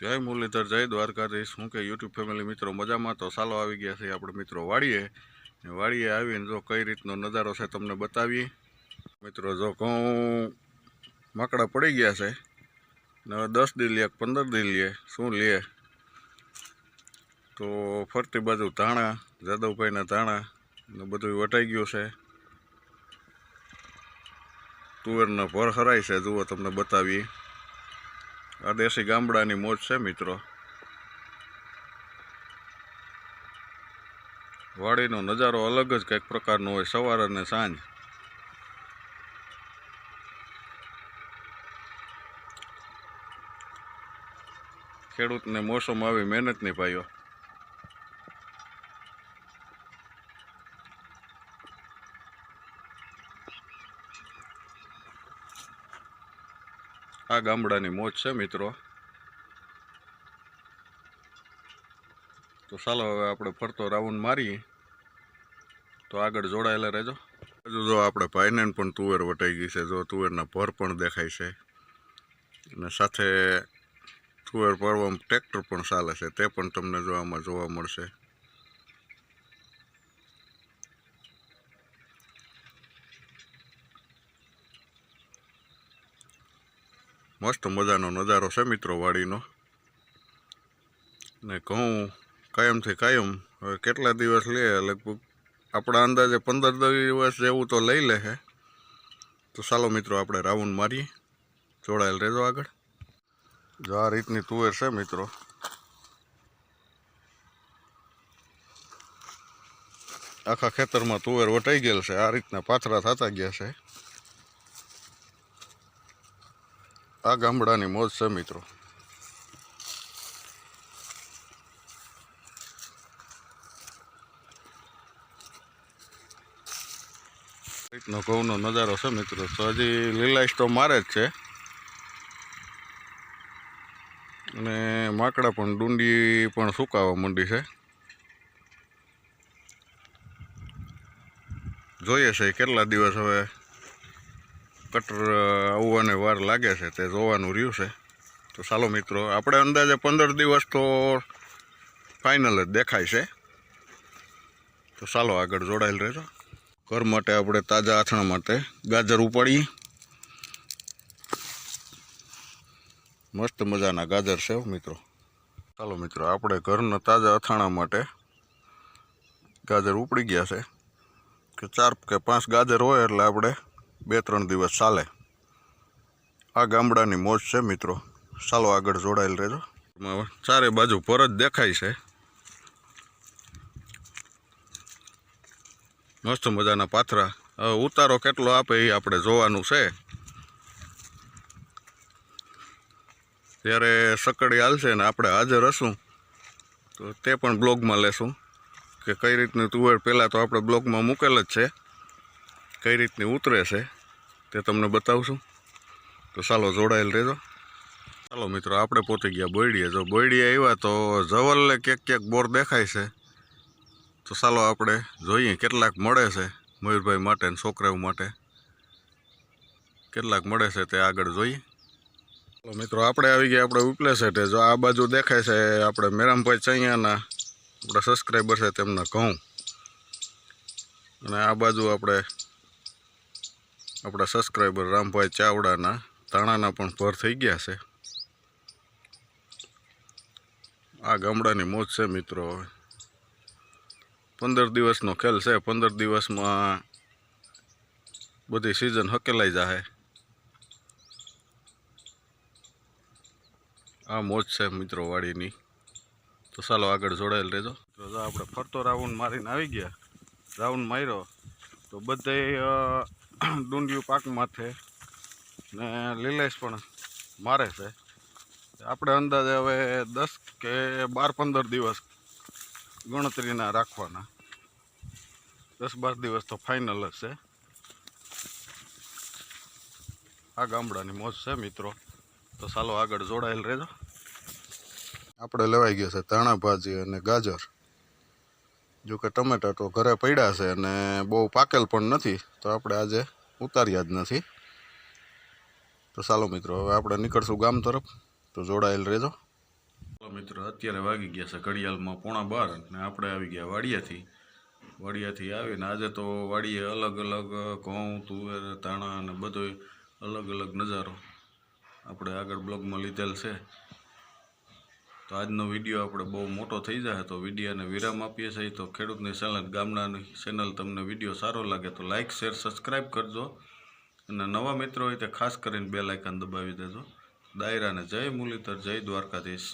જય મુરલીધર, જય દ્વારકાધીશ. હું કે યુટ્યુબ ફેમિલી મિત્રો મજામાં તો સાલો આવી ગયા છે આપણે મિત્રો વાડીએ. ને વાડીએ આવીને જો કઈ રીતનો નજારો છે તમને બતાવીએ. મિત્રો જો ઘઉં માકડા પડી ગયા છે. ને દસ દી લે પંદર દી લે શું લે? તો ફરતી બાજુ ધાણા, જાદવભાઈના ધાણા ને બધું વટાઈ ગયું છે. તુવેરના ભર હરાય છે, જુઓ તમને બતાવીએ. આ દેશી ગામડાની મોજ છે, મિત્રો. વાડીનો નજારો અલગ જ કંઈક પ્રકારનો હોય, સવાર અને સાંજ. ખેડૂતને મોસમ આવી મહેનત નહીં પાયો. આ ગામડાની મોજ છે, મિત્રો. તો ચાલો હવે આપણે ફરતો રાઉન્ડ મારીએ. તો આગળ જોડાયેલા રહેજો. હજુ જો આપણે ભાઈને પણ તુવેર વટાઈ ગઈ છે, જો તુવેરના ભર પણ દેખાય છે. અને સાથે તુવેર પડવામાં ટ્રેક્ટર પણ ચાલે છે, તે પણ તમને જો આમાં જોવા મળશે. મસ્ત મજાનો નજારો છે મિત્રો વાડીનો. ને ઘઉં કાયમથી કાયમ, હવે કેટલા દિવસ લે, લગભગ આપણા અંદાજે પંદર દિવસ જેવું તો લઈ લે છે તો ચાલો મિત્રો આપણે રાઉન્ડ મારીએ. જોડાયેલ રહેજો આગળ. જો આ રીતની તુવેર છે મિત્રો. આખા ખેતરમાં તુવેર વટાઈ ગયેલ છે. આ રીતના પાથરા થતા ગયા છે. આ ગામડાની મોજ છે, મિત્રો. રીતનો ઘઉંનો નજારો છે, મિત્રો. તો હજી લીલા તો મારે જ છે. અને માકડા પણ ડુંડી પણ સુકાવા માંડી છે. જોઈએ છે કેટલા દિવસ હવે કટર આવવાને વાર લાગે છે, તે જોવાનું રહ્યું છે. તો ચાલો મિત્રો, આપણે અંદાજે પંદર દિવસ તો ફાઇનલ જ દેખાય છે. તો ચાલો આગળ જોડાયેલ રહેજો. ઘર માટે આપણે તાજા આથણા માટે ગાજર ઉપાડીએ. મસ્ત મજાના ગાજર છે મિત્રો. ચાલો મિત્રો, આપણે ઘરના તાજા અથાણા માટે ગાજર ઉપડી ગયા છે. કે ચાર કે પાંચ ગાજર હોય એટલે આપણે બે ત્રણ દિવસ ચાલે. આ ગામડાની મોજ છે, મિત્રો. ચાલો આગળ જોડાયેલ રહેજો. ચારે બાજુ પર જ દેખાય છે. મસ્ત મજાના પાથરા. હવે ઉતારો કેટલો આપે એ આપણે જોવાનું છે. ત્યારે સકડી હાલશે ને આપણે હાજર હશું. તો તે પણ બ્લોગમાં લેશું કે કઈ રીતની તુવેર પહેલાં તો આપણે બ્લોગમાં મૂકેલ જ છે. કઈ રીતની ઉતરે છે તે તમને બતાવશું. તો ચાલો જોડાયેલ રહેજો. ચાલો મિત્રો, આપણે પહોંચી ગયા બોયડીએ. જો બોયડીએ આવ્યા તો જવલને ક્યાંક ક્યાંક બોર દેખાય છે. તો ચાલો આપણે જોઈએ કેટલાક મળે છે મયુરભાઈ માટે ને છોકરાઓ માટે. કેટલાક મળે છે તે આગળ જોઈએ. ચાલો મિત્રો, આપણે આવી ગયા આપણે ઉપલે સેટે જો આ બાજુ દેખાય છે આપણે મેરામભાઈ ચૈયાના, આપણા સબસ્ક્રાઈબર છે તેમના ઘઉં. અને આ બાજુ આપણે આપણા સબસ્ક્રાઈબર રામભાઈ ચાવડાના તાણાના પણ ભર થઈ ગયા છે. આ ગામડાની મોજ છે મિત્રો. હવે પંદર દિવસનો ખેલ છે. પંદર દિવસમાં બધી સિઝન હકેલાઈ જાહે. આ મોજ છે મિત્રો વાડીની. તો ચાલો આગળ જોડાયેલ રહેજો. જો આપણે ફરતો રાઉન્ડ મારીને આવી ગયા. રાઉન્ડ માર્યો. તો બધે ડુંડિયું પાકમાંથી ને લીલેશ પણ મારે છે. આપણે અંદાજે હવે દસ કે બાર પંદર દિવસ ગણતરીના રાખવાના. દસ બાર દિવસ તો ફાઇનલ છે. આ ગામડાની મોજ છે મિત્રો. તો ચાલો આગળ જોડાયેલ રહેજો. આપણે લેવાઈ ગયા છે ધાણા ભાજી અને ગાજર. જો કે ટમેટા તો ઘરે પડ્યા છે અને બહુ પાકેલ પણ નથી, તો આપણે આજે ઉતાર્યા જ નથી. તો ચાલો મિત્રો, હવે આપણે નીકળશું ગામ તરફ. તો જોડાયેલ રહેજો. ચાલો મિત્રો, અત્યારે વાગી ગયા છે ઘડિયાળમાં પોણા બાર ને આપણે આવી ગયા વાડિયાથી. વાડિયાથી આવીને આજે તો વાડીએ અલગ અલગ ઘઉં, તુવેર, ધાણા અને બધો અલગ અલગ નજારો આપણે આગળ બ્લોગમાં લીધેલ છે. તો આજનો વીડિયો આપણે બહુ મોટો થઈ જાય તો વિડીયોને વિરામ આપીએ છીએ. તો ખેડૂતની ચેનલ, ગામડાની ચેનલ તમને વીડિયો સારો લાગે તો લાઇક શેર સબસ્ક્રાઈબ કરજો. અને નવા મિત્રો હોય તે ખાસ કરીને બે લાઇકન દબાવી દેજો. દાયરાને જય મુરલીધર, જય દ્વારકાધીશ.